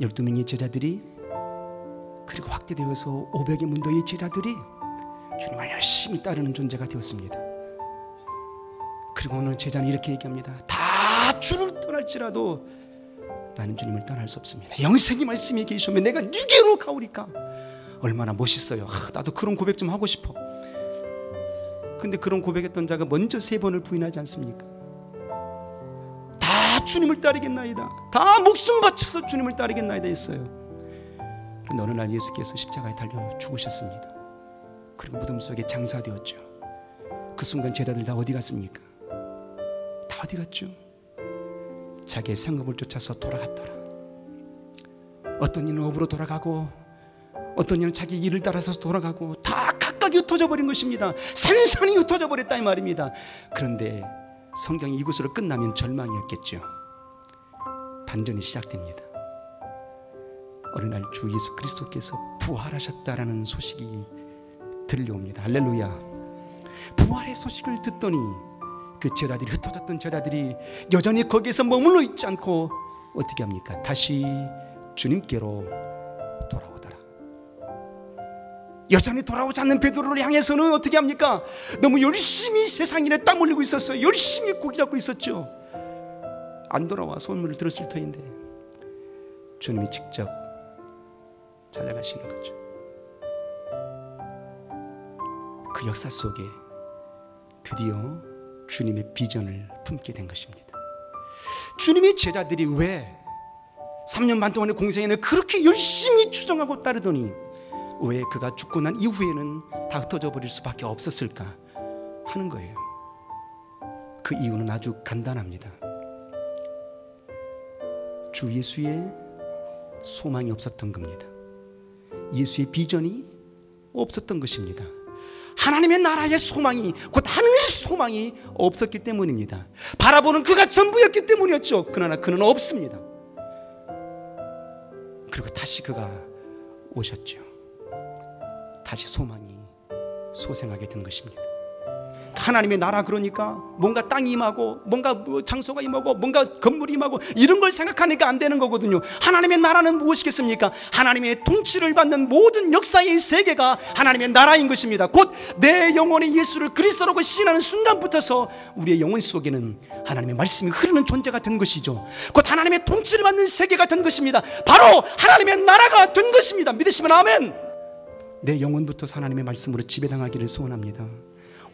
열두 명의 제자들이 그리고 확대되어서 500의 문도의 제자들이 주님을 열심히 따르는 존재가 되었습니다. 그리고 오늘 제자는 이렇게 얘기합니다. 다 주를 떠날지라도 나는 주님을 떠날 수 없습니다. 영생이 말씀이 계시면 내가 니게로 가오리까. 얼마나 멋있어요. 아, 나도 그런 고백 좀 하고 싶어. 근데 그런 고백했던 자가 먼저 세 번을 부인하지 않습니까? 다 주님을 따르겠나이다. 다 목숨 바쳐서 주님을 따르겠나이다 했어요. 그런데 어느 날 예수께서 십자가에 달려 죽으셨습니다. 그리고 무덤 속에 장사되었죠. 그 순간 제자들 다 어디 갔습니까? 다 어디 갔죠? 자기의 생업을 쫓아서 돌아갔더라. 어떤 이는 업으로 돌아가고 어떤 이는 자기 일을 따라서 돌아가고 다 각각 흩어져 버린 것입니다. 산산이 흩어져 버렸다 이 말입니다. 그런데 성경이 이곳으로 끝나면 절망이었겠죠. 반전이 시작됩니다. 어느 날 주 예수 그리스도께서 부활하셨다라는 소식이 들려옵니다. 할렐루야. 부활의 소식을 듣더니 그 제자들이 흩어졌던 제자들이 여전히 거기에서 머물러 있지 않고 어떻게 합니까? 다시 주님께로 돌아오더라. 여전히 돌아오지 않는 베드로를 향해서는 어떻게 합니까? 너무 열심히 세상 일에 땀 흘리고 있었어요. 열심히 고기 잡고 있었죠. 안 돌아와 소문을 들었을 터인데 주님이 직접 찾아가시는 거죠. 그 역사 속에 드디어 주님의 비전을 품게 된 것입니다. 주님의 제자들이 왜 3년 반 동안의 공생에는 그렇게 열심히 추정하고 따르더니 왜 그가 죽고 난 이후에는 다 흩어져 버릴 수밖에 없었을까 하는 거예요. 그 이유는 아주 간단합니다. 주 예수의 소망이 없었던 겁니다. 예수의 비전이 없었던 것입니다. 하나님의 나라의 소망이 곧 하늘의 소망이 없었기 때문입니다. 바라보는 그가 전부였기 때문이었죠. 그러나 그는 없습니다. 그리고 다시 그가 오셨죠. 다시 소망이 소생하게 된 것입니다. 하나님의 나라 그러니까 뭔가 땅이 임하고 뭔가 뭐 장소가 임하고 뭔가 건물이 임하고 이런 걸 생각하니까 안 되는 거거든요. 하나님의 나라는 무엇이겠습니까? 하나님의 통치를 받는 모든 역사의 세계가 하나님의 나라인 것입니다. 곧 내 영혼의 예수를 그리스도라고 시인하는 순간부터서 우리의 영혼 속에는 하나님의 말씀이 흐르는 존재가 된 것이죠. 곧 하나님의 통치를 받는 세계가 된 것입니다. 바로 하나님의 나라가 된 것입니다. 믿으시면 아멘. 내 영혼부터 하나님의 말씀으로 지배당하기를 소원합니다.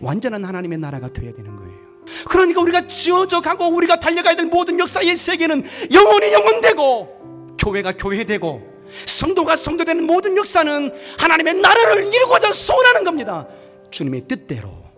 완전한 하나님의 나라가 되어야 되는 거예요. 그러니까 우리가 지어져 가고 우리가 달려가야 될 모든 역사의 세계는 영혼이 영혼되고 교회가 교회되고 성도가 성도되는 모든 역사는 하나님의 나라를 이루고자 소원하는 겁니다. 주님의 뜻대로